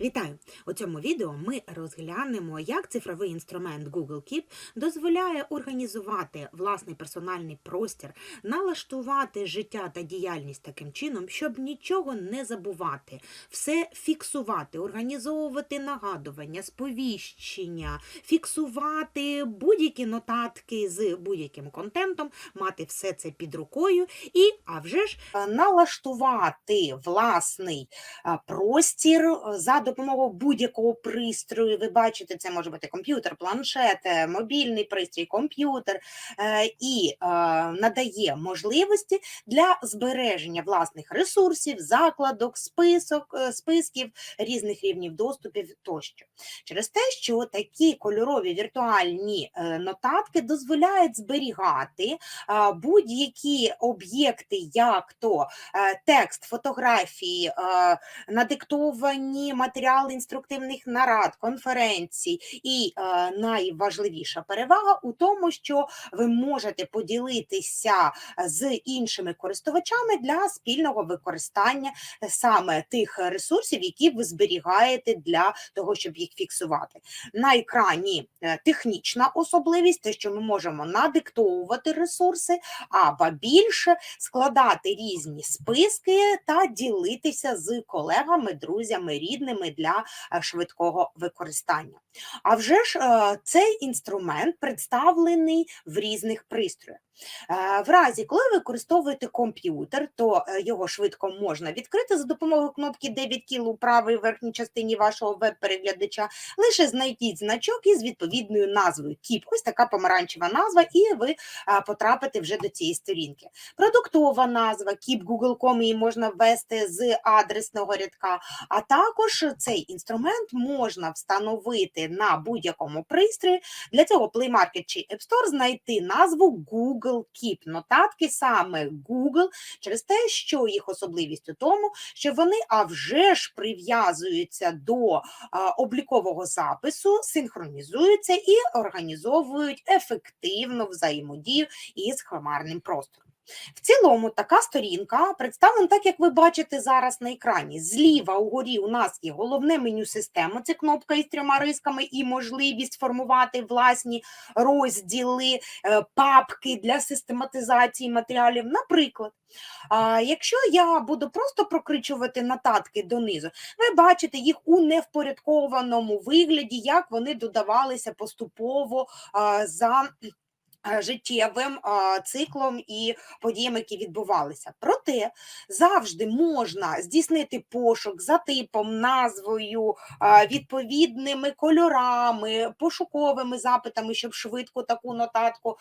Вітаю! У цьому відео ми розглянемо, як цифровий інструмент Google Keep дозволяє організувати власний персональний простір, налаштувати життя та діяльність таким чином, щоб нічого не забувати, все фіксувати, організовувати нагадування, сповіщення, фіксувати будь-які нотатки з будь-яким контентом, мати все це під рукою і, а вже ж, е, налаштувати власний простір е, за допомогою будь-якого пристрою. Ви бачите, це може бути комп'ютер, планшет, е, мобільний пристрій, комп'ютер е, і е, надає можливості для збереження власних ресурсів, закладок, список, списків різних рівнів доступів тощо. Через те, що такі кольорові віртуальні нотатки дозволяють зберігати будь-які об'єкти, як то текст, фотографії, надиктовані матеріали інструктивних нарад, конференцій. І е, найважливіша перевага у тому, що ви можете поділитися з іншими користувачами для спільного використання саме тих ресурсів, які ви зберігаєте для того, щоб їх фіксувати. На екрані е, технічна особливість, те, що ми можемо надиктовувати ресурси, або більше складати різні списки та ділитися з колегами, друзями, рідними для е, швидкого використання. А вже ж е, цей інструмент представлений в різних пристроях. Е, В разі, коли ви використовуєте комп'ютер, то е, його швидко можна відкрити за допомогою кнопки 9 кіл у правій верхній частині вашого веб-переглядача. Лише знайдіть значок із відповідною назвою Keep. Ось така помаранчева назва, і ви потрапите вже до цієї сторінки. Продуктова назва Keep Google.com, її можна ввести з адресного рядка. А також цей інструмент можна встановити на будь-якому пристрої. Для цього Play Market чи App Store знайти назву Google Keep. Нотатки саме Google через те, що їх особливість у тому, що вони а вже ж прив'язуються до а, облікового запису, синхронізуються і організовують ефективну взаємодію із хмарним простором. В цілому така сторінка представлена так, як ви бачите зараз на екрані. Зліва угорі у нас є головне меню системи, це кнопка із трьома рисками і можливість формувати власні розділи, е, папки для систематизації матеріалів. Наприклад, якщо я буду просто прокричувати нотатки донизу, ви бачите їх у невпорядкованому вигляді, як вони додавалися поступово за життєвим циклом і подіями, які відбувалися. Проте завжди можна здійснити пошук за типом, назвою, відповідними кольорами, пошуковими запитами, щоб швидко таку нотатку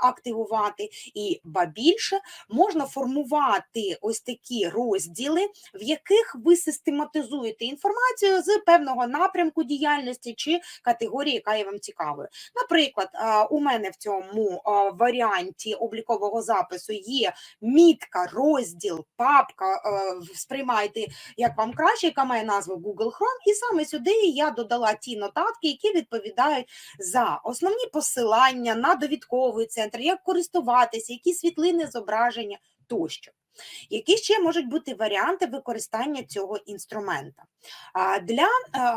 активувати. І ба більше можна формувати ось такі розділи, в яких ви систематизуєте інформацію з певного напрямку діяльності чи категорії, яка є вам цікавою. Наприклад, у мене в цьому а, варіанті облікового запису є мітка, розділ, папка. е, Сприймайте як вам краще, яка має назву Google Chrome, і саме сюди я додала ті нотатки, які відповідають за основні посилання на довідковий центр, як користуватися, які світлини, зображення тощо. Які ще можуть бути варіанти використання цього інструмента? Для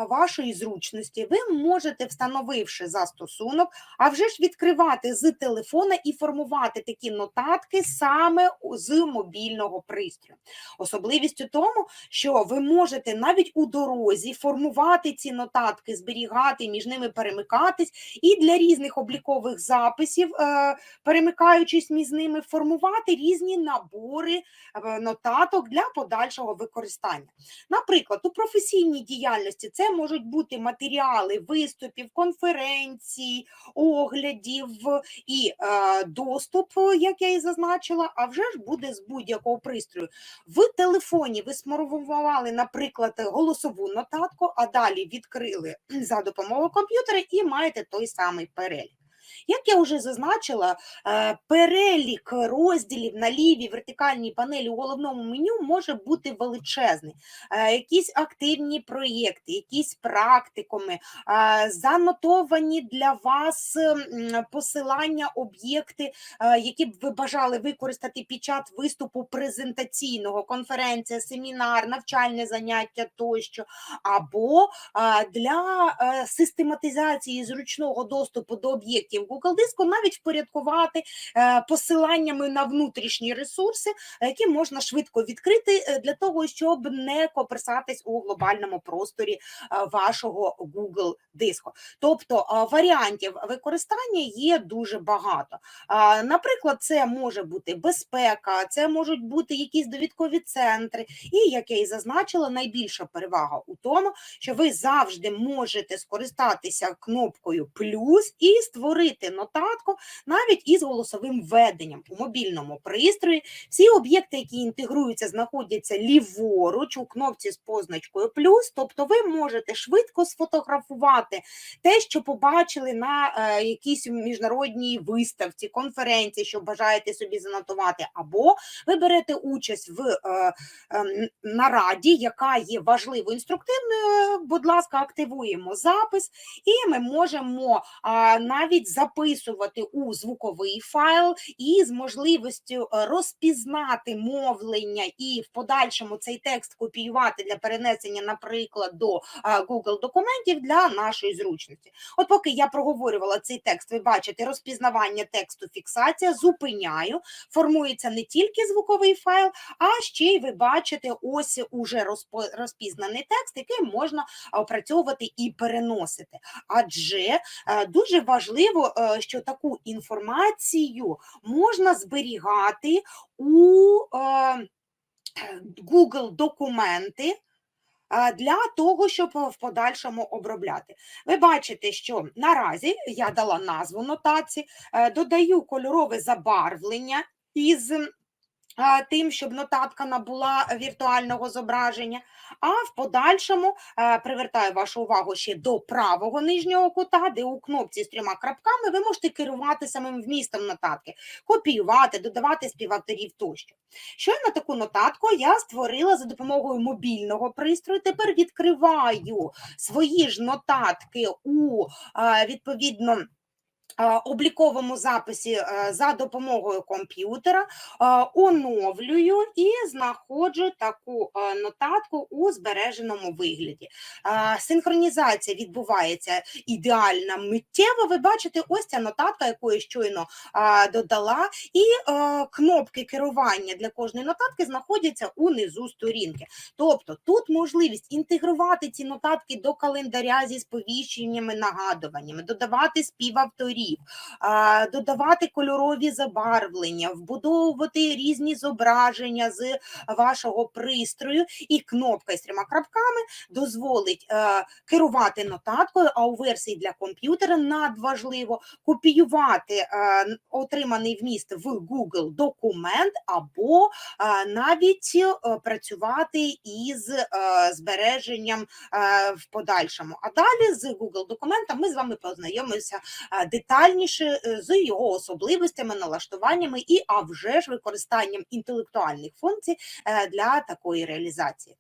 вашої зручності ви можете, встановивши застосунок, а вже ж відкривати з телефона і формувати такі нотатки саме з мобільного пристрою. Особливість у тому, що ви можете навіть у дорозі формувати ці нотатки, зберігати, між ними перемикатись, і для різних облікових записів, е, перемикаючись між ними, формувати різні набори нотаток для подальшого використання. Наприклад, у професійній діяльності це можуть бути матеріали виступів, конференцій, оглядів і е, доступ, як я і зазначила, а вже ж буде з будь-якого пристрою. В телефоні ви сформували, наприклад, голосову нотатку, а далі відкрили за допомогою комп'ютера і маєте той самий перелік. Як я вже зазначила, е, перелік розділів на лівій вертикальній панелі у головному меню може бути величезний. Е, Якісь активні проєкти, якісь практикуми, е, занотовані для вас посилання, об'єкти, які б ви бажали використати під час виступу презентаційного, конференція, семінар, навчальне заняття тощо, або для систематизації зручного доступу до об'єктів Google Диску навіть впорядкувати е, посиланнями на внутрішні ресурси, е, які можна швидко відкрити е, для того, щоб не коперсатись у глобальному просторі вашого Google диску. Тобто варіантів використання є дуже багато. Наприклад, це може бути безпека, це можуть бути якісь довідкові центри. І як я і зазначила, найбільша перевага у тому, що ви завжди можете скористатися кнопкою плюс і створити нотатку навіть із голосовим введенням у мобільному пристрої. Всі об'єкти, які інтегруються, знаходяться ліворуч у кнопці з позначкою плюс. Тобто, ви можете швидко сфотографувати те, що побачили на е, якійсь міжнародній виставці, конференції, що бажаєте собі занотувати, або ви берете участь в е, ем, нараді, яка є важливо інструктивною. Будь ласка, активуємо запис, і ми можемо а, навіть записувати у звуковий файл і з можливістю е, розпізнати мовлення і в подальшому цей текст копіювати для перенесення, наприклад, до Google документів для нашої зручності. От поки я проговорювала цей текст, ви бачите розпізнавання тексту, фіксація, зупиняю, формується не тільки звуковий файл, а ще й ви бачите ось уже розпізнаний текст, який можна опрацьовувати і переносити. Адже е, дуже важливо, е, що таку інформацію можна зберігати у е, Google документи. е, Для того, щоб в подальшому обробляти. Ви бачите, що наразі я дала назву нотації, додаю кольорове забарвлення із тим, щоб нотатка набула віртуального зображення. А в подальшому е, привертаю вашу увагу ще до правого нижнього кута, де у кнопці з трьома крапками ви можете керувати самим вмістом нотатки, копіювати, додавати співавторів тощо. Щойно таку нотатку я створила за допомогою мобільного пристрою. Тепер відкриваю свої ж нотатки у е, відповідно. Обліковому записі е, за допомогою комп'ютера, е, оновлюю і знаходжу таку е, нотатку у збереженому вигляді. Синхронізація відбувається ідеально миттєво. Ви бачите, ось ця нотатка, яку я щойно додала, і кнопки керування для кожної нотатки знаходяться унизу сторінки. Тобто тут можливість інтегрувати ці нотатки до календаря зі сповіщеннями, нагадуваннями, додавати співавторів, а, додавати кольорові забарвлення, вбудовувати різні зображення з вашого пристрою, і кнопка з трьома крапками дозволить е, керувати нотаткою, а у версії для комп'ютера надважливо копіювати е, отриманий вміст в Google документ або е, навіть працювати із збереженням в подальшому. А далі з Google документом ми з вами познайомимося е, детальніше е, з його особливостями, налаштуваннями і, а вже ж, використанням інтелектуальних функцій е, для такої реалізації.